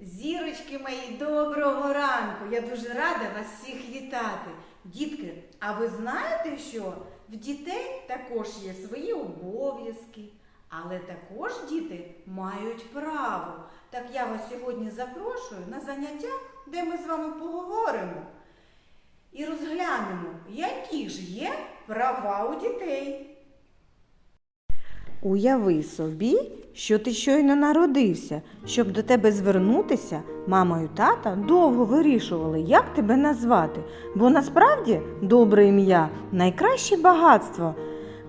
Зірочки мої, доброго ранку! Я дуже рада вас всіх вітати. Дітки, а ви знаєте, що в дітей також є свої обов'язки, але також діти мають право. Так я вас сьогодні запрошую на заняття, де ми з вами поговоримо і розглянемо, які ж є права у дітей. Уяви собі, що ти щойно народився. Щоб до тебе звернутися, мама і тата довго вирішували, як тебе назвати. Бо насправді добре ім'я найкраще багатство.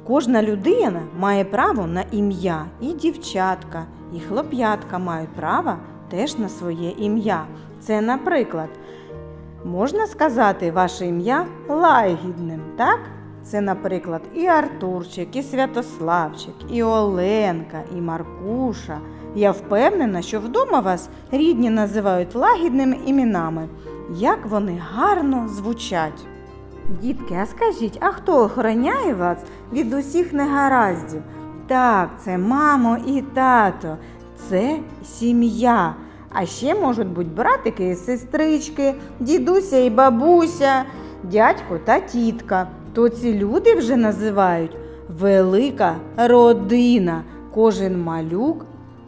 Кожна людина має право на ім'я, і дівчатка, і хлоп'ятка мають право теж на своє ім'я. Це, наприклад, можна сказати ваше ім'я лагідним, так? Це, наприклад, і Артурчик, і Святославчик, і Оленка, і Маркуша. Я впевнена, що вдома вас рідні називають лагідними іменами. Як вони гарно звучать. Дітки, а скажіть, а хто охороняє вас від усіх негараздів? Так, це мамо і тато, це сім'я. А ще можуть бути братики і сестрички, дідуся і бабуся, дядько та тітка. То ці люди вже називають велика родина. Кожен малюк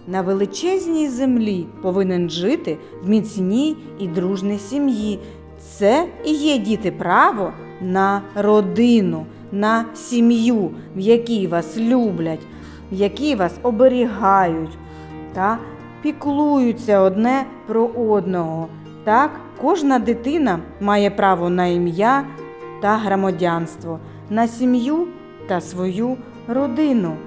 на величезній землі повинен жити в міцній і дружній сім'ї. Це і є діти право на родину, на сім'ю, в якій вас люблять, в якій вас оберігають та піклуються одне про одного. Так, кожна дитина має право на ім'я та громадянство, на сім'ю та свою родину.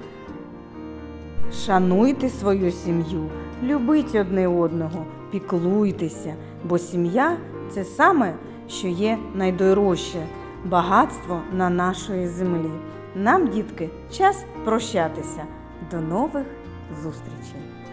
Шануйте свою сім'ю, любіть одне одного, піклуйтеся, бо сім'я це саме, що є найдорожче багатство на нашої землі. Нам, дітки, час прощатися. До нових зустрічей!